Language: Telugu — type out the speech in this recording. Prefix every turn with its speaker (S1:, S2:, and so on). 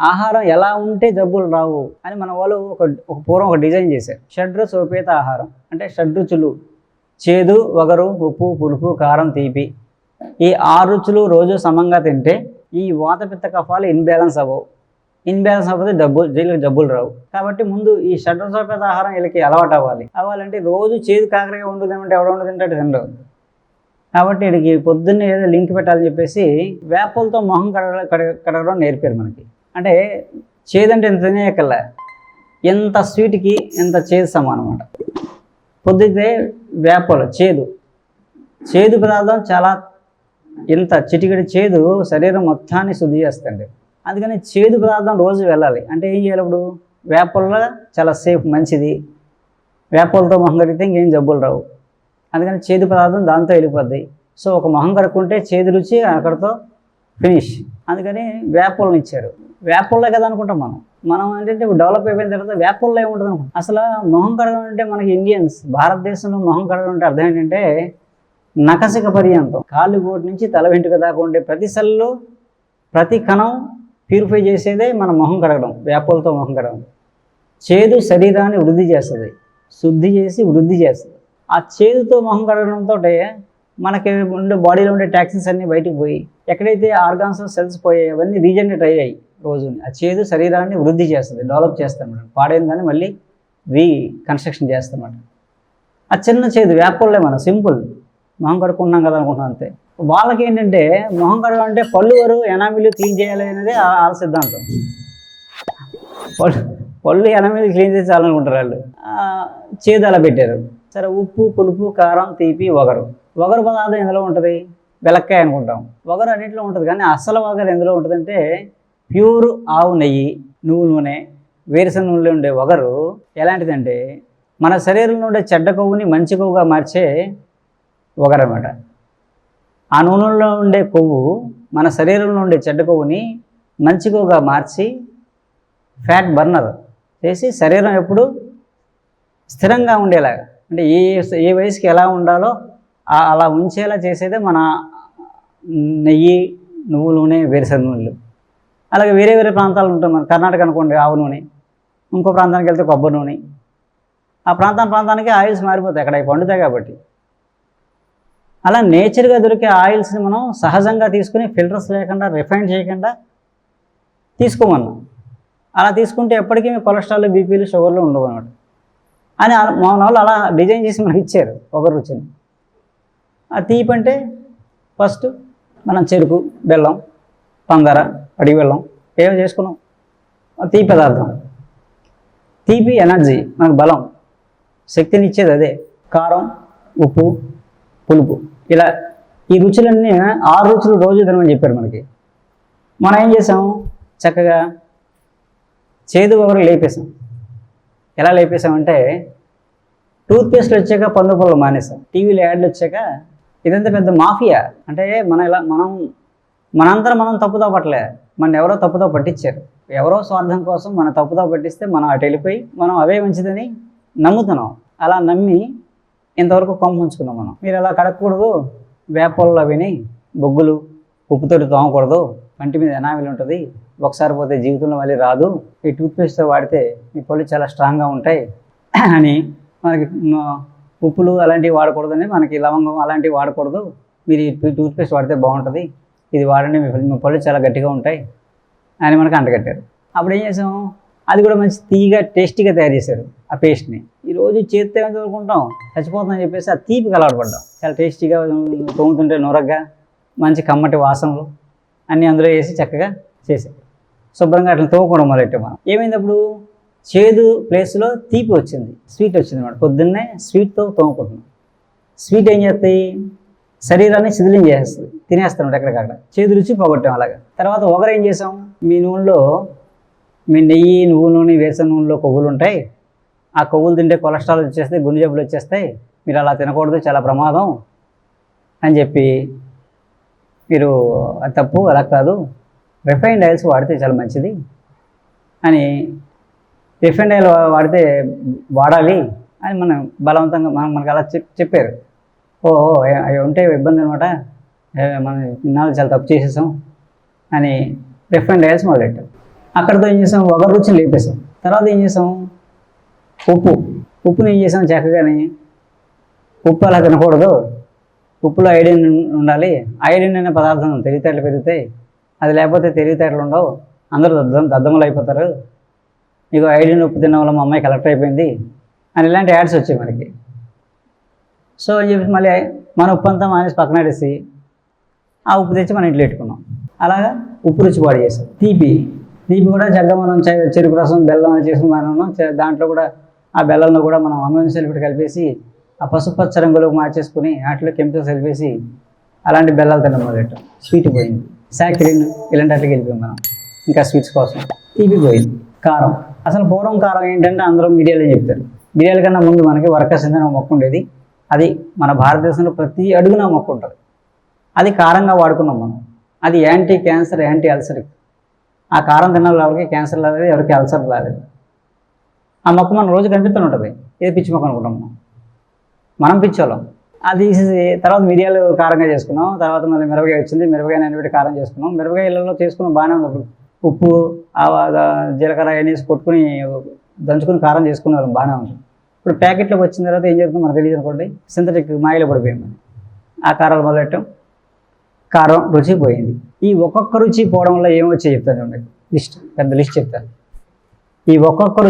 S1: ఆహారం ఎలా ఉంటే జబ్బులు రావు అని మన వాళ్ళు ఒక ఒక పూర్వం ఒక డిజైన్ చేశారు. షడ్రు సోపేత ఆహారం. అంటే షడ్రుచులు చేదు వగరు ఉప్పు పులుపు కారం తీపి. ఈ ఆరు రుచులు రోజు సమంగా తింటే ఈ వాతపిత్త కఫాలు ఇన్బ్యాలెన్స్ అవ్వవు. ఇన్బ్యాలెన్స్ అవ్వకపోతే డబ్బులు జైలుకి జబ్బులు రావు. కాబట్టి ముందు ఈ షడ్రు సోపేత ఆహారం వీళ్ళకి అలవాటు అవ్వాలి. అవ్వాలంటే రోజు చేదు కాకరగా ఉండదంటే ఎవడ ఉండదు తింటే తినడు. కాబట్టి వీడికి పొద్దున్నే ఏదో లింక్ పెట్టాలని చెప్పేసి వేపలతో మొహం కడగ- కడగడం నేర్పారు మనకి. అంటే చేదంటే ఎంత తినేయకల్లా ఎంత స్వీట్కి ఎంత చేదు సమానం అనమాట పొద్దుతే వేపలు చేదు. చేదు పదార్థం చాలా ఇంత చిటికడి చేదు శరీరం మొత్తాన్ని శుద్ధి చేస్తుంది. అందుకని చేదు పదార్థం రోజు వెళ్ళాలి. అంటే ఏం చేయాలి ఇప్పుడు? వేపల్లో చాలా సేఫ్ మంచిది. వేపలతో మొహం కడిగితే ఇంకేం జబ్బులు రావు. అందుకని చేదు పదార్థం దాంతో వెళ్ళిపోద్ది. సో ఒక మొహం కడుక్కుంటే చేదు రుచి అక్కడితో ఫినిష్. అందుకని వేపలను ఇచ్చారు. వేపల్లో కదా అనుకుంటాం మనం. మనం ఏంటంటే ఇప్పుడు డెవలప్ అయిపోయిన తర్వాత వేపల్లో ఏముంటుంది అనుకుంటాం. అసలు మొహం కడగడం అంటే మనకి ఇండియన్స్ భారతదేశంలో మొహం కడగడం అంటే అర్థం ఏంటంటే నకసిక పర్యంతం. కాళ్ళు గోటి నుంచి తల వెంట్రుక దాకా ఉండే ప్రతి సెల్లో ప్రతి కణం ప్యూరిఫై చేసేదే మన మొహం కడగడం వేపలతో మొహం కడగడం. చేదు శరీరాన్ని వృద్ధి చేస్తుంది శుద్ధి చేసి వృద్ధి చేస్తుంది. ఆ చేదుతో మొహం కడగడంతో మనకి ఉండే బాడీలో ఉండే టాక్సిన్స్ అన్నీ బయటికి పోయి ఎక్కడైతే ఆర్గాన్స్ సెల్స్ పోయాయి అవన్నీ రీజనరేట్ అయ్యాయి. రోజుని ఆ చేదు శరీరాన్ని వృద్ధి చేస్తుంది డెవలప్ చేస్తాం అనమాట పాడైన దాన్ని మళ్ళీ రీ కన్స్ట్రక్షన్ చేస్తామన్నమాట ఆ చిన్న చేదు వేపల్లే మనం సింపుల్. మొహం కడుక్కున్నాం కదా అనుకుంటున్నాం అంతే. వాళ్ళకి ఏంటంటే మొహం కడగ అంటే పళ్ళు వరు ఎనామిలు క్లీన్ చేయాలి అనేది ఆ- వాళ్ళ సిద్ధాంతం. పళ్ళు పళ్ళు ఎనామిలు క్లీన్ చేసి చాలనుకుంటారు వాళ్ళు. చేదు అలా పెట్టారు. సరే ఉప్పు పులుపు కారం తీపి వగరు. వగరు పదార్థం ఎందులో ఉంటుంది? వెలక్కాయ అనుకుంటాం. వగరు అన్నింటిలో ఉంటుంది కానీ అసలు వగరు ఎందులో ఉంటుందంటే ప్యూర్ ఆవు నెయ్యి నువ్వు నూనె వేరుశనగ నూనెలో ఉండే వగరు ఎలాంటిదంటే మన శరీరంలో ఉండే చెడ్డ కొవ్వుని మంచి కొవ్వుగా మార్చే ఒగరు అనమాట ఆ నూనెలో ఉండే కొవ్వు మన శరీరంలో ఉండే చెడ్డ కొవ్వుని మంచి కొవ్వుగా మార్చి ఫ్యాట్ బర్నర్ చేసి శరీరం ఎప్పుడు స్థిరంగా ఉండేలాగా. అంటే ఏ ఏ వయసుకి ఎలా ఉండాలో అలా ఉంచేలా చేసేదే మన నెయ్యి నువ్వు నూనె వేరుశనగ నూనెలు. అలాగే వేరే వేరే ప్రాంతాలు ఉంటాయి మన కర్ణాటక అనుకోండి ఆవు నూనె. ఇంకో ప్రాంతానికి వెళ్తే కొబ్బరి నూనె. ఆ ప్రాంతం ప్రాంతానికి ఆయిల్స్ మారిపోతాయి అక్కడ అవి పండుతాయి కాబట్టి. అలా నేచర్గా దొరికే ఆయిల్స్ని మనం సహజంగా తీసుకుని ఫిల్టర్స్ లేకుండా రిఫైండ్ చేయకుండా తీసుకోమన్నాం. అలా తీసుకుంటే ఎప్పటికీ మీ కొలెస్ట్రాల్ బీపీలు షుగర్లు ఉండవు అన్నమాట. అని మా వాళ్ళు అలా డిజైన్ చేసి మనకి ఇచ్చారు ఒకరు రుచిని. ఆ తీపి అంటే ఫస్ట్ మనం చెరుకు బెల్లం పందర అడిగి వెళ్ళాం. ఏం చేసుకున్నాం? తీపి పదార్థం. తీపి ఎనర్జీ మనకు బలం. శక్తిని ఇచ్చేది అదే. కారం ఉప్పు పులుపు. ఇలా ఈ రుచులన్నీ ఆరు రుచులు రోజు తినమని చెప్పారు మనకి. మనం ఏం చేసాం? చక్కగా చేదు ఒకరు లేపేసాం. ఎలా లేపేసామంటే టూత్పేస్ట్లు వచ్చాక పందు పొలం మానేసాం. టీవీలో యాడ్లు వచ్చాక ఇదంతా పెద్ద మాఫియా. అంటే మన ఇలా మనం మనంతా మనం తప్పుదో పట్టలే. మన ఎవరో తప్పుతో పట్టించారు. ఎవరో స్వార్థం కోసం మన తప్పుతో పట్టిస్తే మనం అటు వెళ్ళిపోయి మనం అవే మంచిదని నమ్ముతున్నాం. అలా నమ్మి ఇంతవరకు కొమ్మ ఉంచుకున్నాం మనం. మీరు అలా కడగకూడదు. వేపల్లో విని బొగ్గులు ఉప్పుతోటి తోమకూడదు. కంటి మీద ఎనామిల్ ఉంటుంది. ఒకసారి పోతే జీవితంలో మళ్ళీ రాదు. ఈ టూత్పేస్ట్తో వాడితే మీ పళ్ళు చాలా స్ట్రాంగ్గా ఉంటాయి. అని మనకి ఉప్పులు అలాంటివి వాడకూడదని మనకి లవంగం అలాంటివి వాడకూడదు. మీరు ఈ టూత్పేస్ట్ వాడితే బాగుంటుంది. ఇది వాడండి మీ పళ్ళు- మీ పళ్ళు చాలా గట్టిగా ఉంటాయి అని మనకు అంటగట్టారు అప్పుడు ఏం చేసాం? అది కూడా మంచి తీగా టేస్టీగా తయారు చేశారు ఆ పేస్ట్ని. ఈరోజు చేతితో చదువుకుంటాం? చచ్చిపోతుందని చెప్పేసి ఆ తీపి అలవాటు పడ్డాం చాలా టేస్టీగా తోముతుంటే నొరగ్గా మంచి కమ్మటి వాసనలు అన్నీ అందులో వేసి చక్కగా చేసాం శుభ్రంగా అట్లా తోముకోవడం మొదలెట్టాం మనం. ఏమైంది అప్పుడు? చేదు ప్లేస్లో తీపి వచ్చింది. స్వీట్ వచ్చింది అనమాట పొద్దున్నే స్వీట్తో తోముకుంటున్నాం. స్వీట్ ఏం చేస్తాయి? శరీరాన్ని శిథిలం చేసేస్తుంది తినేస్తాం ఎక్కడికక్కడ. చేదు రుచి పోగొట్టాం అలాగా. తర్వాత ఒకరు ఏం చేసాం? మీ నూనెలో మీ నెయ్యి నువ్వు నూనె వేసిన నూనెలో కొవ్వులు ఉంటాయి. ఆ కొవ్వులు తింటే కొలెస్ట్రాల్ వచ్చేస్తాయి గుండె జబ్బులు వచ్చేస్తాయి. మీరు అలా తినకూడదు చాలా ప్రమాదం అని చెప్పి మీరు అది తప్పు అలా కాదు. రిఫైన్డ్ ఆయిల్స్ వాడితే చాలా మంచిది అని రిఫైన్డ్ ఆయిల్ వాడితే వాడాలి అని మనం బలవంతంగా మనం మనకు అలా చెప్ చెప్పారు. ఓ అవి- ఉంటే ఇబ్బంది అనమాట మనం ఇన్నాళ్ళు చాలా తప్పు చేసేసాం అని రిఫైన్డ్ ఆయిల్స్ మొదలెట్టాం. అక్కడితో ఏం చేసాం? ఒకరి రుచిని లేపేసాం. తర్వాత ఏం చేసాం? ఉప్పు. ఉప్పుని ఏం చేసాం చక్కగాని ఉప్పు అలా తినకూడదు. ఉప్పులో ఐడిన్ ఉండాలి. ఐడిన్ అనే పదార్థం తెలివితేటలు పెరుగుతాయి. అది లేకపోతే తెలివితేటలు ఉండవు. అందరూ దద్దం దద్దములు అయిపోతారు. నీకు ఐడిన్ ఉప్పు తిన్న వల్ల మా అమ్మాయి కలెక్ట్ అయిపోయింది. అని ఇలాంటి యాడ్స్ వచ్చాయి మనకి. సో అని చెప్పేసి మళ్ళీ మన ఉప్పు అంతా మానేసి పక్కన ఆడేసి ఆ ఉప్పు తెచ్చి మనం ఇంట్లో పెట్టుకున్నాం. అలాగా ఉప్పు రుచి పాడు చేసాం తీపి. తీపి కూడా చక్కగా మనం చె- చెరుకు రసం బెల్లం అని చేసిన మనం దాంట్లో కూడా ఆ బెల్లంలో కూడా మనం అమ్మని సల్ఫేట్ కలిపేసి ఆ పసుపచ్చ రంగులోకి మార్చేసుకుని వాటిలో కెమికల్స్ కలిపేసి అలాంటి బెల్లాలు తినడం మొదలెట్టాం. స్వీట్ పోయింది. సాక్రిన్ ఇలాంటి వాటికి వెళ్ళిపోయాం మనం. ఇంకా స్వీట్స్ కోసం. తీపి పోయింది. కారం. అసలు పూర్వం కారం ఏంటంటే అందరూ మిరియాలు చెప్తారు. మిరియాల కన్నా ముందు మనకి వర్కర్స్ అనే ఒక మొక్క ఉండేది. అది మన భారతదేశంలో ప్రతి అడుగున మొక్కుంటుంది. అది కారంగా వాడుకున్నాం మనం. అది యాంటీ క్యాన్సర్ యాంటీ అల్సర్ ఆ కారం తిన్న ఎవరికి క్యాన్సర్ రాలేదు ఎవరికి అల్సర్ రాలేదు. ఆ మొక్క మనం రోజు కనిపిస్తూనే ఉంటుంది ఇది పిచ్చి మొక్క అనుకుంటాం మనం? మనం పిచ్చోళ్ళం. అది తీసేసి తర్వాత మిరియాలు కారంగా చేసుకున్నాం. తర్వాత మళ్ళీ మిరపకాయ వచ్చింది. మిరపకాయ నేను కారం చేసుకున్నాం. మిరపకాయ ఇళ్ళలో చేసుకున్నాం బాగానే ఉంది. అప్పుడు ఉప్పు జీలకర్ర అవన్నీ కొట్టుకుని దంచుకుని కారం చేసుకునే వాళ్ళం బాగానే ఉంది. ఇప్పుడు ప్యాకెట్లోకి వచ్చిన తర్వాత ఏం జరుగుతుందో మనకు తెలియదు అనుకోండి. సింథటిక్ మాయలో పడిపోయాం ఆ కారాలు మొదలెట్టడం కారం రుచి పోయింది. ఈ ఒక్కొక్క రుచి పోవడం వల్ల ఏమొచ్చి చెప్తాను చూడండి. లిస్ట్ పెద్ద లిస్ట్ చెప్తాను. ఈ ఒక్కొక్క రుచి